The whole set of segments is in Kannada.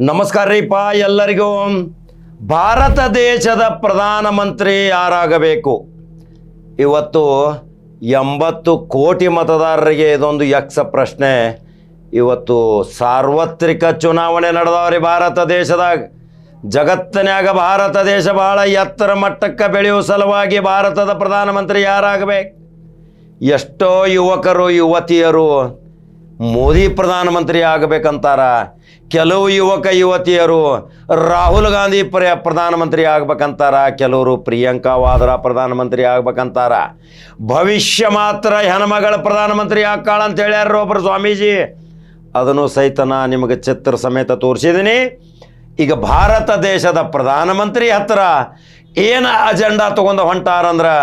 ನಮಸ್ಕಾರ ರೀಪ ಎಲ್ಲರಿಗೂ. ಭಾರತ ದೇಶದ ಪ್ರಧಾನಮಂತ್ರಿ ಯಾರಾಗಬೇಕು? ಇವತ್ತು ಎಂಬತ್ತು ಕೋಟಿ ಮತದಾರರಿಗೆ ಇದೊಂದು ಯಕ್ಷ ಪ್ರಶ್ನೆ. ಇವತ್ತು ಸಾರ್ವತ್ರಿಕ ಚುನಾವಣೆ ನಡೆದವ್ರಿ ಭಾರತ ದೇಶದಾಗ. ಜಗತ್ತಿನ್ಯಾಗ ಭಾರತ ದೇಶ ಬಹಳ ಎತ್ತರ ಮಟ್ಟಕ್ಕೆ ಬೆಳೆಯುವ ಸಲುವಾಗಿ ಭಾರತದ ಪ್ರಧಾನಮಂತ್ರಿ ಯಾರಾಗಬೇಕು? ಎಷ್ಟೋ ಯುವಕರು, ಯುವತಿಯರು ಮೋದಿ ಪ್ರಧಾನಮಂತ್ರಿ ಆಗಬೇಕಂತಾರ ಕೆಲವು ಯುವಕ ಯುವತಿಯರು ರಾಹುಲ್ ಗಾಂಧಿ ಪ್ರ ಪ್ರಧಾನಮಂತ್ರಿ ಆಗ್ಬೇಕಂತಾರ, ಕೆಲವರು ಪ್ರಿಯಾಂಕಾ ವಾದ್ರಾ ಪ್ರಧಾನಮಂತ್ರಿ ಆಗ್ಬೇಕಂತಾರ. ಭವಿಷ್ಯ ಮಾತ್ರ ಹೆಣ್ಮಗಳ ಪ್ರಧಾನಮಂತ್ರಿ ಅಂತ ಹೇಳ್ಯಾರ ಒಬ್ಬರು ಸ್ವಾಮೀಜಿ. ಅದನ್ನು ಸಹಿತ ನಾ ನಿಮಗೆ ಚಿತ್ರ ಸಮೇತ ತೋರಿಸಿದ್ದೀನಿ ಈಗ ಭಾರತ ದೇಶದ ಪ್ರಧಾನಮಂತ್ರಿ ಹತ್ರ ಏನು ಅಜೆಂಡಾ ತೊಗೊಂಡು ಹೊಂಟಾರಂದ್ರೆ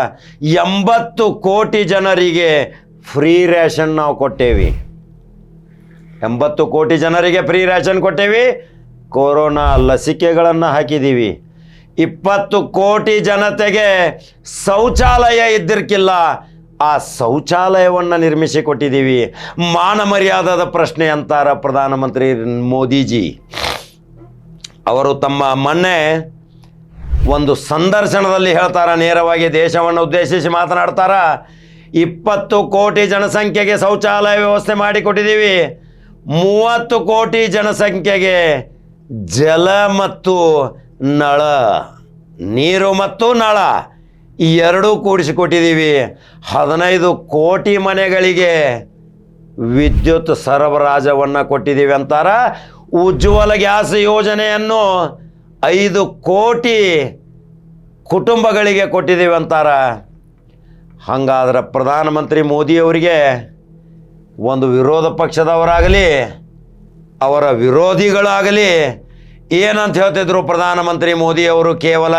ಎಂಬತ್ತು ಕೋಟಿ ಜನರಿಗೆ ಫ್ರೀ ರೇಷನ್ ನಾವು ಕೊಟ್ಟೇವಿ. ಎಂಬತ್ತು ಕೋಟಿ ಜನರಿಗೆ ಫ್ರೀ ರೇಷನ್ ಕೊಟ್ಟೇವಿ. ಕೊರೋನಾ ಲಸಿಕೆಗಳನ್ನು ಹಾಕಿದ್ದೀವಿ ಇಪ್ಪತ್ತು ಕೋಟಿ ಜನತೆಗೆ ಶೌಚಾಲಯ ಇದ್ದಿರ್ಕಿಲ್ಲ. ಆ ಶೌಚಾಲಯವನ್ನು ನಿರ್ಮಿಸಿ ಕೊಟ್ಟಿದ್ದೀವಿ ಮಾನ ಮರ್ಯಾದದ ಪ್ರಶ್ನೆ ಅಂತಾರ ಪ್ರಧಾನಮಂತ್ರಿ ಮೋದಿಜಿ. ಅವರು ತಮ್ಮ ಮೊನ್ನೆ ಒಂದು ಸಂದರ್ಶನದಲ್ಲಿ ಹೇಳ್ತಾರ, ನೇರವಾಗಿ ದೇಶವನ್ನು ಉದ್ದೇಶಿಸಿ ಮಾತನಾಡ್ತಾರ. ಇಪ್ಪತ್ತು ಕೋಟಿ ಜನಸಂಖ್ಯೆಗೆ ಶೌಚಾಲಯ ವ್ಯವಸ್ಥೆ ಮಾಡಿಕೊಟ್ಟಿದ್ದೀವಿ ಮೂವತ್ತು ಕೋಟಿ ಜನಸಂಖ್ಯೆಗೆ ಜಲ ಮತ್ತು ನಳ, ನೀರು ಮತ್ತು ನಳ ಈ ಎರಡೂ ಕೂಡಿಸಿಕೊಟ್ಟಿದ್ದೀವಿ. ಹದಿನೈದು ಕೋಟಿ ಮನೆಗಳಿಗೆ ವಿದ್ಯುತ್ ಸರಬರಾಜವನ್ನು ಕೊಟ್ಟಿದ್ದೀವಿ ಅಂತಾರ. ಉಜ್ವಲ ಗ್ಯಾಸ್ ಯೋಜನೆಯನ್ನು ಐದು ಕೋಟಿ ಕುಟುಂಬಗಳಿಗೆ ಕೊಟ್ಟಿದ್ದೀವಿ ಅಂತಾರ. ಹಾಗಾದ್ರೆ ಪ್ರಧಾನಮಂತ್ರಿ ಮೋದಿಯವರಿಗೆ ಒಂದು ವಿರೋಧ ಪಕ್ಷದವರಾಗಲಿ, ಅವರ ವಿರೋಧಿಗಳಾಗಲಿ, ಏನಂತ ಹೇಳ್ತಿದ್ರು ಪ್ರಧಾನಮಂತ್ರಿ ಮೋದಿ ಅವರು? ಕೇವಲ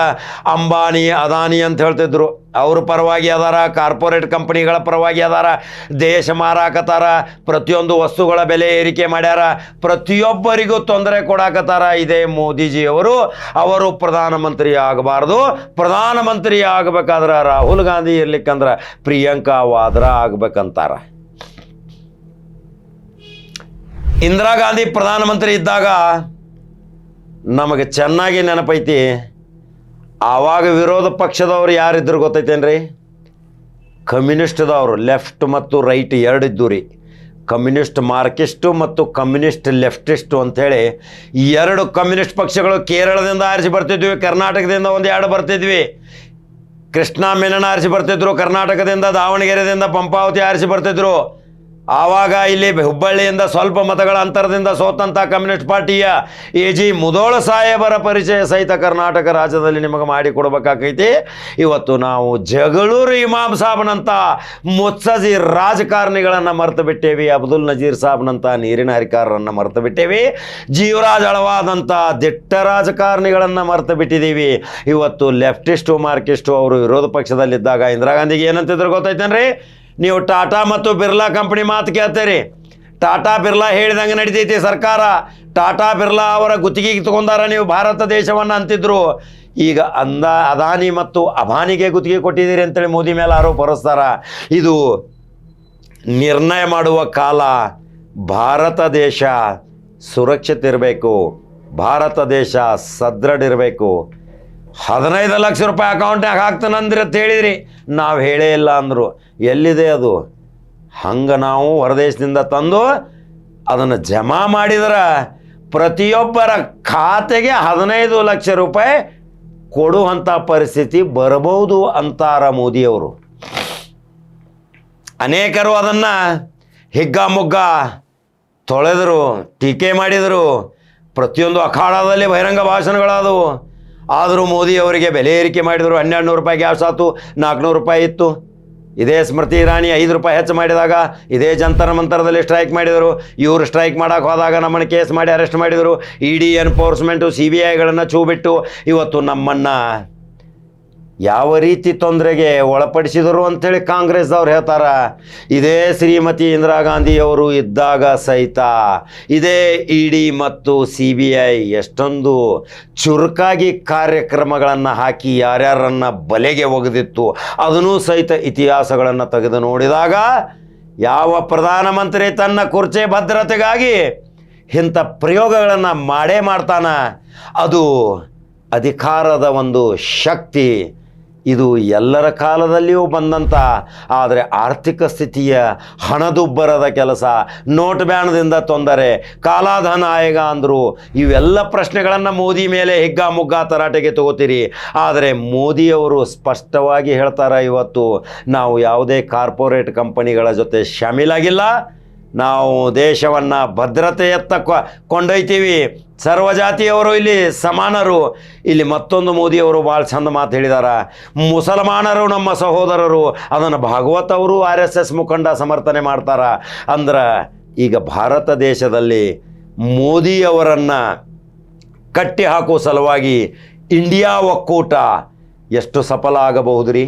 ಅಂಬಾನಿ, ಅದಾನಿ ಅಂತ ಹೇಳ್ತಿದ್ರು. ಅವರು ಪರವಾಗಿ ಅದಾರ, ಕಾರ್ಪೊರೇಟ್ ಕಂಪನಿಗಳ ಪರವಾಗಿ ಅದಾರ, ದೇಶ ಮಾರಾಕತ್ತಾರ, ಪ್ರತಿಯೊಂದು ವಸ್ತುಗಳ ಬೆಲೆ ಏರಿಕೆ ಮಾಡ್ಯಾರ, ಪ್ರತಿಯೊಬ್ಬರಿಗೂ ತೊಂದರೆ ಕೊಡಾಕತ್ತಾರ ಇದೇ ಮೋದಿಜಿಯವರು. ಅವರು ಪ್ರಧಾನಮಂತ್ರಿ ಆಗಬಾರ್ದು. ಪ್ರಧಾನಮಂತ್ರಿ ಆಗಬೇಕಾದ್ರೆ ರಾಹುಲ್ ಗಾಂಧಿ ಇರ್ಲಿಕ್ಕಂದ್ರೆ ಪ್ರಿಯಾಂಕಾ ವಾದ್ರಾ ಆಗ್ಬೇಕಂತಾರ. ಇಂದಿರಾ ಗಾಂಧಿ ಪ್ರಧಾನಮಂತ್ರಿ ಇದ್ದಾಗ ನಮಗೆ ಚೆನ್ನಾಗಿ ನೆನಪೈತಿ. ಆವಾಗ ವಿರೋಧ ಪಕ್ಷದವ್ರು ಯಾರಿದ್ರು ಗೊತ್ತೈತೇನ್ರಿ? ಕಮ್ಯುನಿಸ್ಟ್ದವರು, ಲೆಫ್ಟ್ ಮತ್ತು ರೈಟ್ ಎರಡು ಇದ್ದು ರೀ. ಕಮ್ಯುನಿಸ್ಟ್ ಮಾರ್ಕಿಸ್ಟು ಮತ್ತು ಕಮ್ಯುನಿಸ್ಟ್ ಲೆಫ್ಟಿಸ್ಟು ಅಂಥೇಳಿ ಎರಡು ಕಮ್ಯುನಿಸ್ಟ್ ಪಕ್ಷಗಳು ಕೇರಳದಿಂದ ಆರಿಸಿ ಬರ್ತಿದ್ವಿ, ಕರ್ನಾಟಕದಿಂದ ಒಂದು ಎರಡು ಬರ್ತಿದ್ವಿ. ಕೃಷ್ಣ ಮೆನನ ಆರಿಸಿ ಬರ್ತಿದ್ರು, ಕರ್ನಾಟಕದಿಂದ ದಾವಣಗೆರೆದಿಂದ ಪಂಪಾವತಿ ಆರಿಸಿ ಬರ್ತಿದ್ರು. ಆವಾಗ ಇಲ್ಲಿ ಹುಬ್ಬಳ್ಳಿಯಿಂದ ಸ್ವಲ್ಪ ಮತಗಳ ಅಂತರದಿಂದ ಸೋತಂಥ ಕಮ್ಯುನಿಸ್ಟ್ ಪಾರ್ಟಿಯ ಎ ಜಿ ಮುದೋಳ ಸಾಹೇಬರ ಪರಿಚಯ ಸಹಿತ ಕರ್ನಾಟಕ ರಾಜ್ಯದಲ್ಲಿ ನಿಮಗೆ ಮಾಡಿಕೊಡ್ಬೇಕಾಗೈತಿ. ಇವತ್ತು ನಾವು ಜಗಳೂರು ಇಮಾಮ್ ಸಾಬ್ನಂತ ಮುತ್ಸಜಿ ರಾಜಕಾರಣಿಗಳನ್ನು ಮರೆತು ಬಿಟ್ಟೇವಿ. ಅಬ್ದುಲ್ ನಜೀರ್ ಸಾಬ್ನಂತ ನೀರಿನ ಹರಿಕಾರರನ್ನು ಮರೆತು ಬಿಟ್ಟೇವಿ. ಜೀವರಾಜ್ ಅಳವಾದಂಥ ದಿಟ್ಟ ರಾಜಕಾರಣಿಗಳನ್ನು ಮರೆತು ಬಿಟ್ಟಿದ್ದೀವಿ ಇವತ್ತು ಲೆಫ್ಟಿಸ್ಟು ಮಾರ್ಕಿಸ್ಟು ಅವರು ವಿರೋಧ ಪಕ್ಷದಲ್ಲಿದ್ದಾಗ ಇಂದಿರಾ ಗಾಂಧಿಗೆ ಏನಂತಿದ್ರು ಗೊತ್ತೈತೇನ್ರಿ? ನೀವು ಟಾಟಾ ಮತ್ತು ಬಿರ್ಲಾ ಕಂಪನಿ ಮಾತು ಕೇಳ್ತೀರಿ. ಟಾಟಾ ಬಿರ್ಲಾ ಹೇಳಿದಂಗೆ ನಡೀತೈತಿ ಸರ್ಕಾರ. ಟಾಟಾ ಬಿರ್ಲಾ ಅವರ ಗುತ್ತಿಗೆ ತಗೊಂಡಾರ ನೀವು ಭಾರತ ದೇಶವನ್ನು ಅಂತಿದ್ರು. ಈಗ ಅಂದ ಅದಾನಿ ಮತ್ತು ಅಭಾನಿಗೆ ಗುತ್ತಿಗೆ ಕೊಟ್ಟಿದ್ದೀರಿ ಅಂತೇಳಿ ಮೋದಿ ಮೇಲೆ ಆರೋಪ ಹೊರಿಸ್ತಾರ. ಇದು ನಿರ್ಣಯ ಮಾಡುವ ಕಾಲ. ಭಾರತ ದೇಶ ಸುರಕ್ಷಿತ ಇರಬೇಕು. ಭಾರತ ದೇಶ ಸದೃಢ ಇರಬೇಕು. ಹದಿನೈದು ಲಕ್ಷ ರೂಪಾಯಿ ಅಕೌಂಟ್ನಾಗ ಹಾಕ್ತಾನಂದ್ರೆ ಅಂತ ಹೇಳಿದ್ರಿ. ನಾವು ಹೇಳೇ ಇಲ್ಲ ಅಂದರು. ಎಲ್ಲಿದೆ ಅದು? ಹಂಗೆ ನಾವು ಹೊರದೇಶದಿಂದ ತಂದು ಅದನ್ನು ಜಮಾ ಮಾಡಿದ್ರೆ ಪ್ರತಿಯೊಬ್ಬರ ಖಾತೆಗೆ ಹದಿನೈದು ಲಕ್ಷ ರೂಪಾಯಿ ಕೊಡುವಂಥ ಪರಿಸ್ಥಿತಿ ಬರಬಹುದು ಅಂತಾರ ಮೋದಿಯವರು. ಅನೇಕರು ಅದನ್ನು ಹಿಗ್ಗಾಮುಗ್ಗ ತೊಳೆದರು, ಟೀಕೆ ಮಾಡಿದರು. ಪ್ರತಿಯೊಂದು ಅಖಾಡದಲ್ಲಿ ಬಹಿರಂಗ ಭಾಷಣಗಳಾದವು. ಆದರೂ ಮೋದಿ ಅವರಿಗೆ ಬೆಲೆ ಏರಿಕೆ ಮಾಡಿದರು ಹನ್ನೆರಡು ನೂರು ರೂಪಾಯಿ ಗ್ಯಾಸ್ ಆಯ್ತು, ನಾಲ್ಕುನೂರು ರೂಪಾಯಿ ಇತ್ತು. ಇದೇ ಸ್ಮೃತಿ ಇರಾನಿ ಐದು ರೂಪಾಯಿ ಹೆಚ್ಚು ಮಾಡಿದಾಗ, ಇದೇ ಜಂತರ ಮಂತರದಲ್ಲಿ ಸ್ಟ್ರೈಕ್ ಮಾಡಿದರು. ಇವರು ಸ್ಟ್ರೈಕ್ ಮಾಡೋಕೆ ಹೋದಾಗ ನಮ್ಮನ್ನು ಕೇಸ್ ಮಾಡಿ ಅರೆಸ್ಟ್ ಮಾಡಿದರು. E D enforcement C B ಐಗಳನ್ನು ಚೂಬಿಟ್ಟು ಇವತ್ತು ನಮ್ಮನ್ನು ಯಾವ ರೀತಿ ತೊಂದರೆಗೆ ಒಳಪಡಿಸಿದರು ಅಂಥೇಳಿ ಕಾಂಗ್ರೆಸ್ದವ್ರು ಹೇಳ್ತಾರೆ. ಇದೇ ಶ್ರೀಮತಿ ಇಂದಿರಾ ಗಾಂಧಿಯವರು ಇದ್ದಾಗ ಸಹಿತ ಇದೇ ಇ ಮತ್ತು ಸಿ ಬಿ ಐ ಎಷ್ಟೊಂದು ಚುರುಕಾಗಿ ಕಾರ್ಯಕ್ರಮಗಳನ್ನು ಹಾಕಿ ಯಾರ್ಯಾರನ್ನು ಬಲೆಗೆ ಒಗೆದಿತ್ತು, ಅದನ್ನೂ ಸಹಿತ ಇತಿಹಾಸಗಳನ್ನು ತೆಗೆದು ನೋಡಿದಾಗ ಯಾವ ಪ್ರಧಾನಮಂತ್ರಿ ತನ್ನ ಕುರ್ಚೆ ಭದ್ರತೆಗಾಗಿ ಇಂಥ ಪ್ರಯೋಗಗಳನ್ನು ಮಾಡೇ ಮಾಡ್ತಾನ. ಅದು ಅಧಿಕಾರದ ಒಂದು ಶಕ್ತಿ. ಇದು ಎಲ್ಲರ ಕಾಲದಲ್ಲಿಯೂ ಬಂದಂಥ ಆದರೆ ಆರ್ಥಿಕ ಸ್ಥಿತಿಯ ಹಣದುಬ್ಬರದ ಕೆಲಸ, ನೋಟ್ ಬ್ಯಾಣದಿಂದ ತೊಂದರೆ, ಕಾಲಾಧನ ಆಯೋಗ ಅಂದರು, ಇವೆಲ್ಲ ಪ್ರಶ್ನೆಗಳನ್ನು ಮೋದಿ ಮೇಲೆ ಹಿಗ್ಗಾಮುಗ್ಗಾ ತರಾಟೆಗೆ ತಗೋತೀರಿ. ಆದರೆ ಮೋದಿಯವರು ಸ್ಪಷ್ಟವಾಗಿ ಹೇಳ್ತಾರೆ ಇವತ್ತು, ನಾವು ಯಾವುದೇ ಕಾರ್ಪೊರೇಟ್ ಕಂಪನಿಗಳ ಜೊತೆ ಶಾಮೀಲಾಗಿಲ್ಲ. ನಾವು ದೇಶವನ್ನು ಭದ್ರತೆಯತ್ತ ಕೊಂಡೊಯ್ತೀವಿ. ಸರ್ವಜಾತಿಯವರು ಇಲ್ಲಿ ಸಮಾನರು. ಇಲ್ಲಿ ಮತ್ತೊಂದು ಮೋದಿಯವರು ಭಾಳ ಚಂದ ಮಾತು ಹೇಳಿದಾರ. ಮುಸಲ್ಮಾನರು ನಮ್ಮ ಸಹೋದರರು. ಅದನ್ನು ಭಾಗವತ್ ಅವರು ಆರ್ ಎಸ್ ಎಸ್ ಮುಖಂಡ ಸಮರ್ಥನೆ ಮಾಡ್ತಾರ. ಅಂದ್ರೆ ಈಗ ಭಾರತ ದೇಶದಲ್ಲಿ ಮೋದಿಯವರನ್ನು ಕಟ್ಟಿ ಹಾಕುವ ಸಲುವಾಗಿ ಇಂಡಿಯಾ ಒಕ್ಕೂಟ ಎಷ್ಟು ಸಫಲ ಆಗಬಹುದು ರೀ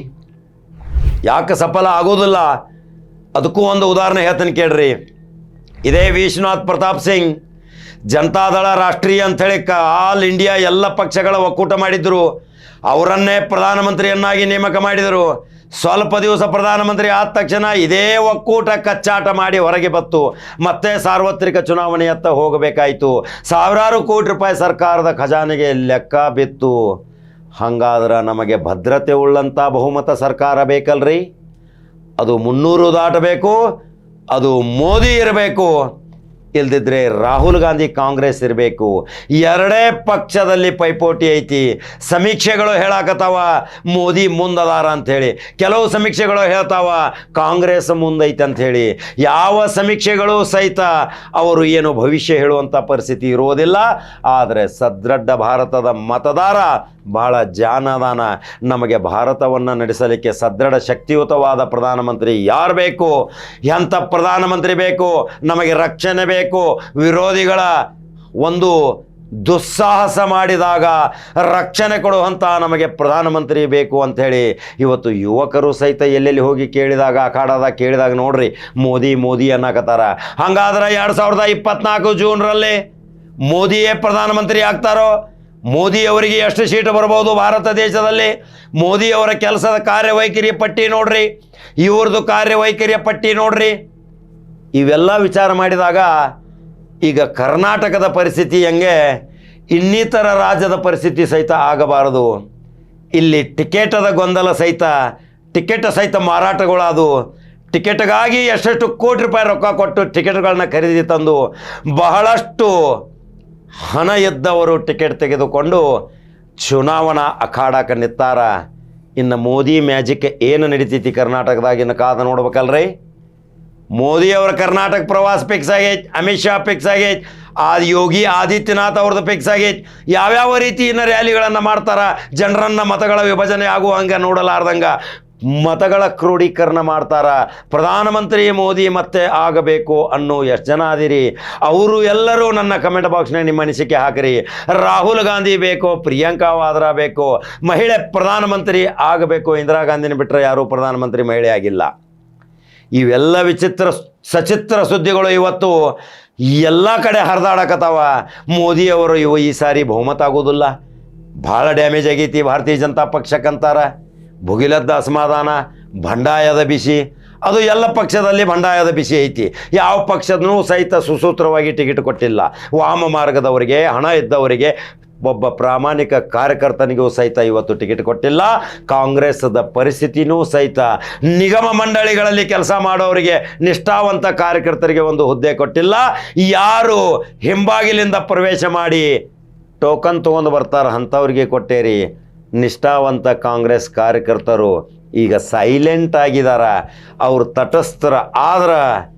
ಯಾಕೆ ಸಫಲ ಆಗೋದಿಲ್ಲ? ಅದಕ್ಕೂ ಒಂದು ಉದಾಹರಣೆ ಹೇಳ್ತೀನಿ ಕೇಳ್ರಿ. ಇದೇ ವಿಶ್ವನಾಥ್ ಪ್ರತಾಪ್ ಸಿಂಗ್. ಜನತಾದಳ ರಾಷ್ಟ್ರೀಯ ಅಂಥೇಳಿ ಕ ಆಲ್ ಇಂಡಿಯಾ ಎಲ್ಲ ಪಕ್ಷಗಳ ಒಕ್ಕೂಟ ಮಾಡಿದ್ರು. ಅವರನ್ನೇ ಪ್ರಧಾನಮಂತ್ರಿಯನ್ನಾಗಿ ನೇಮಕ ಮಾಡಿದರು. ಸ್ವಲ್ಪ ದಿವಸ ಪ್ರಧಾನಮಂತ್ರಿ ಆದ ತಕ್ಷಣ ಇದೇ ಒಕ್ಕೂಟ ಕಚ್ಚಾಟ ಮಾಡಿ ಹೊರಗೆ ಬತ್ತು. ಮತ್ತೆ ಸಾರ್ವತ್ರಿಕ ಚುನಾವಣೆಯತ್ತ ಹೋಗಬೇಕಾಯಿತು. ಸಾವಿರಾರು ಕೋಟಿ ರೂಪಾಯಿ ಸರ್ಕಾರದ ಖಜಾನೆಗೆ ಲೆಕ್ಕ ಬಿತ್ತು. ಹಂಗಾದ್ರೆ ನಮಗೆ ಭದ್ರತೆ ಉಳ್ಳಂಥ ಬಹುಮತ ಸರ್ಕಾರ ಬೇಕಲ್ರಿ? ಅದು ಮುನ್ನೂರು ದಾಟಬೇಕು. ಅದು ಮೋದಿ ಇರಬೇಕು. ಇಲ್ದಿದ್ರೆ ರಾಹುಲ್ ಗಾಂಧಿ ಕಾಂಗ್ರೆಸ್ ಇರಬೇಕು. ಎರಡೇ ಪಕ್ಷದಲ್ಲಿ ಪೈಪೋಟಿ ಐತಿ. ಸಮೀಕ್ಷೆಗಳು ಹೇಳಾಕತ್ತಾವ, ಮೋದಿ ಮುಂದದಾರ ಅಂಥೇಳಿ. ಕೆಲವು ಸಮೀಕ್ಷೆಗಳು ಹೇಳ್ತಾವ, ಕಾಂಗ್ರೆಸ್ ಮುಂದೈತೆ ಅಂಥೇಳಿ. ಯಾವ ಸಮೀಕ್ಷೆಗಳು ಸಹಿತ ಅವರು ಏನು ಭವಿಷ್ಯ ಹೇಳುವಂಥ ಪರಿಸ್ಥಿತಿ ಇರೋದಿಲ್ಲ ಆದರೆ ಸದೃಢ ಭಾರತದ ಮತದಾರ ಬಹಳ ಜಾನದಾನ. ನಮಗೆ ಭಾರತವನ್ನು ನಡೆಸಲಿಕ್ಕೆ ಸದೃಢ ಶಕ್ತಿಯುತವಾದ ಪ್ರಧಾನಮಂತ್ರಿ ಯಾರು ಬೇಕು? ಎಂಥ ಪ್ರಧಾನಮಂತ್ರಿ ಬೇಕು? ನಮಗೆ ರಕ್ಷಣೆ ವಿರೋಧಿಗಳ ಒಂದು ದುಸ್ಸಾಹಸ ಮಾಡಿದಾಗ ರಕ್ಷಣೆ ಕೊಡುವಂಥ ನಮಗೆ ಪ್ರಧಾನಮಂತ್ರಿ ಬೇಕು ಅಂಥೇಳಿ ಇವತ್ತು ಯುವಕರು ಸಹಿತ ಎಲ್ಲೆಲ್ಲಿ ಹೋಗಿ ಕೇಳಿದಾಗ ಅಖಾಡದಾಗ ಕೇಳಿದಾಗ ನೋಡ್ರಿ, ಮೋದಿ ಮೋದಿ ಅನ್ನಕತ್ತಾರ. ಹಂಗಾದ್ರೆ ಎರಡು ಸಾವಿರದ ಇಪ್ಪತ್ನಾಲ್ಕು ಜೂನ್ರಲ್ಲಿ ಮೋದಿಯೇ ಪ್ರಧಾನಮಂತ್ರಿ ಆಗ್ತಾರೋ? ಮೋದಿ ಅವರಿಗೆ ಎಷ್ಟು ಸೀಟು ಬರ್ಬೋದು ಭಾರತ ದೇಶದಲ್ಲಿ? ಮೋದಿ ಅವರ ಕೆಲಸದ ಕಾರ್ಯವೈಖರಿಯ ಪಟ್ಟಿ ನೋಡ್ರಿ. ಇವ್ರದ್ದು ಕಾರ್ಯವೈಖರಿಯ ಪಟ್ಟಿ ನೋಡ್ರಿ. ಇವೆಲ್ಲ ವಿಚಾರ ಮಾಡಿದಾಗ ಈಗ ಕರ್ನಾಟಕದ ಪರಿಸ್ಥಿತಿ ಹೆಂಗೆ, ಇನ್ನಿತರ ರಾಜ್ಯದ ಪರಿಸ್ಥಿತಿ ಸಹಿತ ಆಗಬಾರದು. ಇಲ್ಲಿ ಟಿಕೆಟದ ಗೊಂದಲ ಸಹಿತ, ಟಿಕೆಟ್ ಸಹಿತ ಮಾರಾಟಗಳಾದವು ಟಿಕೆಟ್ಗಾಗಿ ಎಷ್ಟೆಷ್ಟು ಕೋಟಿ ರೂಪಾಯಿ ರೊಕ್ಕ ಕೊಟ್ಟು ಟಿಕೆಟ್ಗಳನ್ನ ಖರೀದಿ ತಂದು ಬಹಳಷ್ಟು ಹಣ ಎದ್ದವರು ಟಿಕೆಟ್ ತೆಗೆದುಕೊಂಡು ಚುನಾವಣಾ ಅಖಾಡಕ್ಕೆ ನಿತ್ತಾರ ಇನ್ನು ಮೋದಿ ಮ್ಯಾಜಿಕ್ ಏನು ನಡೀತೈತಿ ಕರ್ನಾಟಕದಾಗ ಇನ್ನು ಕಾದ ನೋಡ್ಬೇಕಲ್ರಿ? ಮೋದಿ ಅವರ ಕರ್ನಾಟಕ ಪ್ರವಾಸ ಫಿಕ್ಸ್ ಆಗೈತೆ, ಅಮಿತ್ ಶಾ ಫಿಕ್ಸ್ ಆಗೈತೆ ಆ ಯೋಗಿ ಆದಿತ್ಯನಾಥ್ ಅವ್ರದ್ದು ಫಿಕ್ಸ್ ಆಗೈತೆ. ಯಾವ್ಯಾವ ರೀತಿ ಇನ್ನು ರ್ಯಾಲಿಗಳನ್ನು ಮಾಡ್ತಾರೆ? ಜನರನ್ನ ಮತಗಳ ವಿಭಜನೆ ಆಗುವಂಗೆ ನೋಡಲಾರ್ದಂಗ ಮತಗಳ ಕ್ರೋಢೀಕರಣ ಮಾಡ್ತಾರ. ಪ್ರಧಾನಮಂತ್ರಿ ಮೋದಿ ಮತ್ತೆ ಆಗಬೇಕು ಅನ್ನೋ ಎಷ್ಟು ಜನ ಅದಿರಿ? ಅವರು ಎಲ್ಲರೂ ನನ್ನ ಕಮೆಂಟ್ ಬಾಕ್ಸ್ನಾಗ ನಿಮ್ಮ ಅನಿಸಿಕೆ ಹಾಕಿರಿ. ರಾಹುಲ್ ಗಾಂಧಿ ಬೇಕೋ, ಪ್ರಿಯಾಂಕಾ ವಾದ್ರಾ ಬೇಕೋ, ಮಹಿಳೆ ಪ್ರಧಾನಮಂತ್ರಿ ಆಗಬೇಕು, ಇಂದಿರಾ ಗಾಂಧಿನ ಬಿಟ್ಟರೆ ಯಾರೂ ಪ್ರಧಾನಮಂತ್ರಿ ಮಹಿಳೆ ಆಗಿಲ್ಲ. ಇವೆಲ್ಲ ವಿಚಿತ್ರ ಸಚಿತ್ರ ಸುದ್ದಿಗಳು ಇವತ್ತು ಎಲ್ಲ ಕಡೆ ಹರಿದಾಡಕತ್ತಾವ. ಮೋದಿಯವರು ಇವು ಈ ಸಾರಿ ಬಹುಮತ ಆಗೋದಿಲ್ಲ. ಭಾಳ ಡ್ಯಾಮೇಜ್ ಆಗೈತಿ ಭಾರತೀಯ ಜನತಾ ಪಕ್ಷಕ್ಕಂತಾರ. ಭುಗಿಲದ್ದ ಅಸಮಾಧಾನ, ಬಂಡಾಯದ ಬಿಸಿ, ಅದು ಎಲ್ಲ ಪಕ್ಷದಲ್ಲಿ ಬಂಡಾಯದ ಬಿಸಿ ಐತಿ. ಯಾವ ಪಕ್ಷದೂ ಸಹಿತ ಸುಸೂತ್ರವಾಗಿ ಟಿಕೆಟ್ ಕೊಟ್ಟಿಲ್ಲ. ವಾಮ ಮಾರ್ಗದವರಿಗೆ, ಹಣ ಇದ್ದವರಿಗೆ ಒಬ್ಬ ಪ್ರಾಮಾಣಿಕ ಕಾರ್ಯಕರ್ತನಿಗೂ ಸಹಿತ ಇವತ್ತು ಟಿಕೆಟ್ ಕೊಟ್ಟಿಲ್ಲ. ಕಾಂಗ್ರೆಸ್ದ ಪರಿಸ್ಥಿತಿನೂ ಸಹಿತ ನಿಗಮ ಮಂಡಳಿಗಳಲ್ಲಿ ಕೆಲಸ ಮಾಡೋರಿಗೆ ನಿಷ್ಠಾವಂತ ಕಾರ್ಯಕರ್ತರಿಗೆ ಒಂದು ಹುದ್ದೆ ಕೊಟ್ಟಿಲ್ಲ. ಯಾರು ಹಿಂಬಾಗಿಲಿಂದ ಪ್ರವೇಶ ಮಾಡಿ ಟೋಕನ್ ತೊಗೊಂಡು ಬರ್ತಾರೆ ಅಂಥವ್ರಿಗೆ ಕೊಟ್ಟೇರಿ. ನಿಷ್ಠಾವಂತ ಕಾಂಗ್ರೆಸ್ ಕಾರ್ಯಕರ್ತರು ಈಗ ಸೈಲೆಂಟ್ ಆಗಿದಾರ. ಅವ್ರು ತಟಸ್ಥರ ಆದ್ರೆ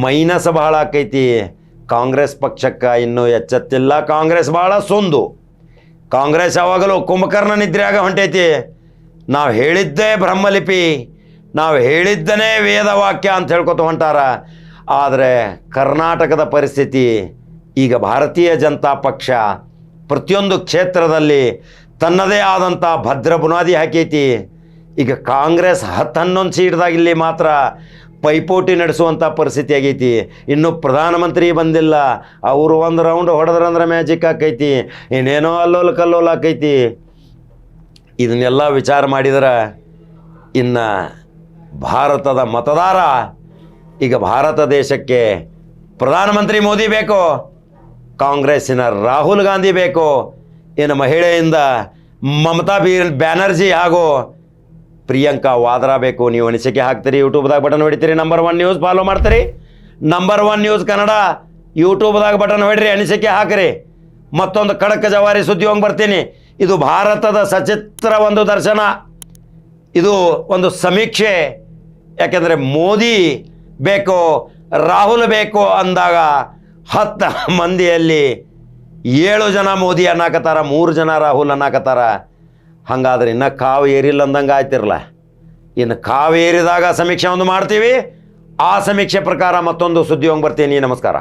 ಮೈನಸ್ ಬಹಳ ಆಕೈತಿ. ಕಾಂಗ್ರೆಸ್ ಪಕ್ಷಕ್ಕೆ ಇನ್ನೂ ಎಚ್ಚೆತ್ತಿಲ್ಲ. ಕಾಂಗ್ರೆಸ್ ಬಹಳ ಸೊಂದು. ಕಾಂಗ್ರೆಸ್ ಯಾವಾಗಲೂ ಕುಂಭಕರ್ಣ ನಿದ್ರೆಯಾಗ ಹೊಂಟೈತಿ. ನಾವು ಹೇಳಿದ್ದೇ ಬ್ರಹ್ಮಲಿಪಿ, ನಾವು ಹೇಳಿದ್ದನೇ ವೇದವಾಕ್ಯ ಅಂತ ಹೇಳ್ಕೊತ ಹೊಂಟಾರ. ಆದರೆ ಕರ್ನಾಟಕದ ಪರಿಸ್ಥಿತಿ, ಈಗ ಭಾರತೀಯ ಜನತಾ ಪಕ್ಷ ಪ್ರತಿಯೊಂದು ಕ್ಷೇತ್ರದಲ್ಲಿ ತನ್ನದೇ ಆದಂಥ ಭದ್ರ ಬುನಾದಿ ಹಾಕೈತಿ. ಈಗ ಕಾಂಗ್ರೆಸ್ ಹತ್ತು ಹನ್ನೊಂದು ಸೀಟ್ದಾಗ ಇಲ್ಲಿ ಮಾತ್ರ ಪೈಪೋಟಿ ನಡೆಸುವಂಥ ಪರಿಸ್ಥಿತಿ ಆಗೈತಿ. ಇನ್ನು ಪ್ರಧಾನಮಂತ್ರಿ ಬಂದಿಲ್ಲ. ಅವರು ಒಂದು ರೌಂಡ್ ಹೊಡೆದ್ರಂದ್ರೆ ಮ್ಯಾಜಿಕ್ ಆಕೈತಿ. ಇನ್ನೇನೋ ಅಲ್ಲೋಲ ಕಲ್ಲೋಲ ಆಕೈತಿ. ಇದನ್ನೆಲ್ಲ ವಿಚಾರ ಮಾಡಿದ್ರೆ ಇನ್ನು ಭಾರತದ ಮತದಾರ ಈಗ ಭಾರತ ದೇಶಕ್ಕೆ ಪ್ರಧಾನಮಂತ್ರಿ ಮೋದಿ ಬೇಕು, ಕಾಂಗ್ರೆಸ್ಸಿನ ರಾಹುಲ್ ಗಾಂಧಿ ಬೇಕು. ಇನ್ನು ಮಹಿಳೆಯಿಂದ ಮಮತಾ ಬೀರ್ ಬ್ಯಾನರ್ಜಿ ಹಾಗೂ ಪ್ರಿಯಾಂಕಾ ವಾದ್ರಾ ಬೇಕು. ನೀವು ಅನಿಸಿಕೆ ಹಾಕ್ತೀರಿ. ಯೂಟ್ಯೂಬ್ದಾಗ ಬಟನ್ ಹೊಡಿತೀರಿ. ನಂಬರ್ ಒನ್ ನ್ಯೂಸ್ ಫಾಲೋ ಮಾಡ್ತೀರಿ. Number one news Kannada. ಯೂಟ್ಯೂಬ್ದಾಗ button ಹೊಡ್ರಿ. ಅನಿಸಿಕೆ ಹಾಕಿರಿ. ಮತ್ತೊಂದು ಖಡಕ್ ಜವಾರಿ ಸುದ್ದಿ ಹೋಗಿ ಬರ್ತೀನಿ. ಇದು ಭಾರತದ ಸಚಿತ್ರ ಒಂದು ದರ್ಶನ. ಇದು ಒಂದು ಸಮೀಕ್ಷೆ. ಯಾಕೆಂದರೆ ಮೋದಿ ಬೇಕು, ರಾಹುಲ್ ಬೇಕು ಅಂದಾಗ ಹತ್ತು ಮಂದಿಯಲ್ಲಿ ಏಳು ಜನ ಮೋದಿ ಅನ್ನಕತ್ತಾರ, ಮೂರು ಜನ ರಾಹುಲ್ ಅನ್ನಕತ್ತಾರ. ಹಂಗಾದ್ರೆ ಇನ್ನು ಕಾವು ಏರಿಲ್ಲ ಅಂದಂಗೆ ಆಯ್ತಿರಲ್ಲ ಇನ್ನು ಕಾವು ಏರಿದಾಗ ಸಮೀಕ್ಷೆ ಒಂದು ಮಾಡ್ತೀವಿ, ಆ ಸಮೀಕ್ಷೆ ಪ್ರಕಾರ ಮತ್ತೊಂದು ಸುದ್ದಿ ಹೋಗಿ ಬರ್ತೀನಿ ನಮಸ್ಕಾರ.